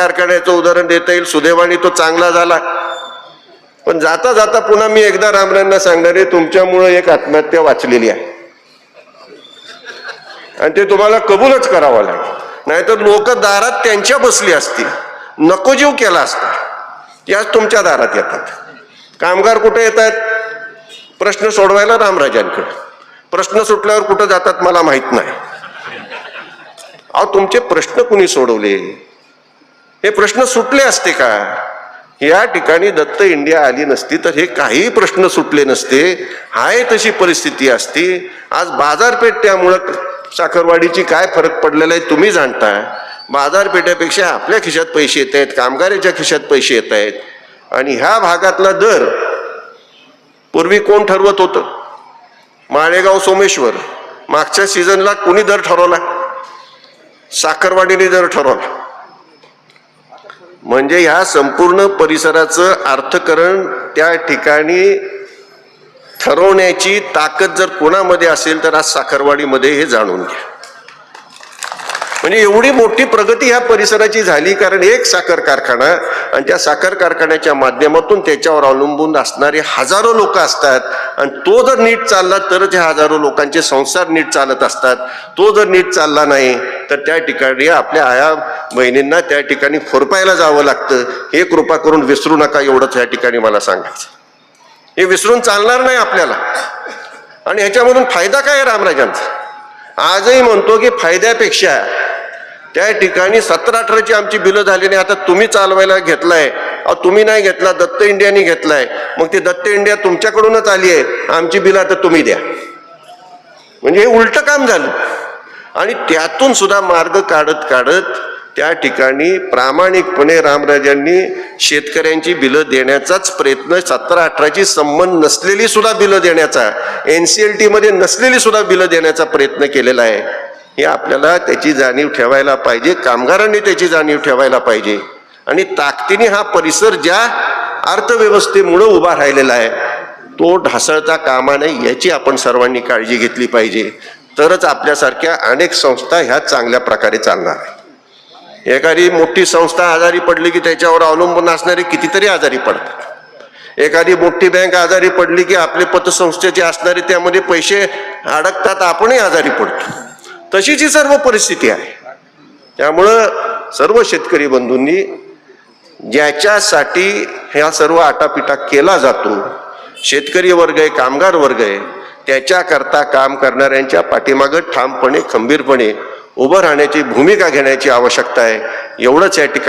कारखान्याचं उदाहरण देता येईल. सुदैवाने तो चांगला झाला. पण जाता जाता पुन्हा मी एकदा रामरायांना सांगणार आहे तुमच्यामुळं एक आत्महत्या वाचलेली आहे. आणि ते तुम्हाला कबूलच करावं लागेल. नाहीतर लोक दारात त्यांच्या बसली असतील. नको जीव केला असता. त्याच तुमच्या दारात येतात. कामगार कुठे येतात प्रश्न सोडवायला रामराजांकडे. प्रश्न सुटल्यावर कुठं जातात मला माहीत नाही. अहो तुमचे प्रश्न कुणी सोडवले? हे प्रश्न सुटले असते का? या ठिकाणी दत्त इंडिया आली नसती तर हे काही प्रश्न सुटले नसते. हाय तशी परिस्थिती असती. आज बाजारपेठ त्यामुळं साखरवाडीची काय फरक पडलेला आहे तुम्ही जाणता बाजारपेठेपेक्षा आपल्या खिशात पैसे येत आहेत कामगाराच्या खिशात पैसे येत आहेत. आणि ह्या भागातला दर पूर्वी कोण ठरवत होतं? माळेगाव सोमेश्वर. मागच्या सीझनला कोणी दर ठरवला? साखरवाडीने दर ठरवला. म्हणजे ह्या संपूर्ण परिसराचं अर्थकरण त्या ठिकाणी ठरवण्याची ताकद जर कोणामध्ये असेल तर आज साखरवाडीमध्ये हे जाणून घ्या. म्हणजे एवढी मोठी प्रगती ह्या परिसराची झाली कारण एक साखर कारखाना आणि त्या साखर कारखान्याच्या माध्यमातून त्याच्यावर अवलंबून असणारे हजारो लोक असतात आणि तो जर नीट चालला तरच ह्या हजारो लोकांचे संसार नीट चालत असतात. तो जर नीट चालला नाही तर त्या ठिकाणी आपल्या आया बहिणींना त्या ठिकाणी फोरपायला जावं लागतं. हे कृपा करून विसरू नका एवढंच या ठिकाणी मला सांगायचं. हे विसरून चालणार नाही आपल्याला. आणि ह्याच्यामधून फायदा काय आहे रामराजांचा? आजही म्हणतो की फायद्यापेक्षा त्या ठिकाणी सतरा अठराची आमची बिलं झाली नाही. आता तुम्ही चालवायला घेतलाय. अहो तुम्ही नाही घेतला दत्त इंडियानी घेतलाय. मग ते दत्त इंडिया तुमच्याकडूनच आली आहे. आमची बिलं आता तुम्ही द्या. म्हणजे हे उलट काम झालं. आणि त्यातून सुद्धा मार्ग काढत काढत त्या ठिकाणी प्रामाणिकपणे रामराजांनी शेतकऱ्यांची बिलं देण्याचाच प्रयत्न सतरा अठराची संबंध नसलेली सुद्धा बिलं देण्याचा एन सी एल टीमध्ये नसलेली सुद्धा बिलं देण्याचा प्रयत्न केलेला आहे. हे आपल्याला त्याची जाणीव ठेवायला पाहिजे कामगारांनी त्याची जाणीव ठेवायला पाहिजे. आणि ताकदीने हा परिसर ज्या अर्थव्यवस्थेमुळं उभा राहिलेला आहे तो ढासळता कामा नये याची आपण सर्वांनी काळजी घेतली पाहिजे. तरच आपल्यासारख्या अनेक संस्था ह्या चांगल्या प्रकारे चालणार आहेत. एखादी मोठी संस्था आजारी पडली की त्याच्यावर अवलंबून असणारे कितीतरी आजारी पडतात. एखादी मोठी बँक आजारी पडली की आपले पतसंस्थेचे असणारे त्यामध्ये पैसे अडकतात आपणही आजारी पडतो. तशीच ही सर्व परिस्थिती आहे. त्यामुळं सर्व शेतकरी बंधूंनी ज्याच्यासाठी ह्या सर्व आटापिटा केला जातो शेतकरी वर्ग आहे कामगार वर्ग आहे त्याच्याकरता काम करणाऱ्यांच्या पाठीमागं ठामपणे खंबीरपणे उभं राहण्याची भूमिका घेण्याची आवश्यकता आहे. एवढंच या ठिकाणी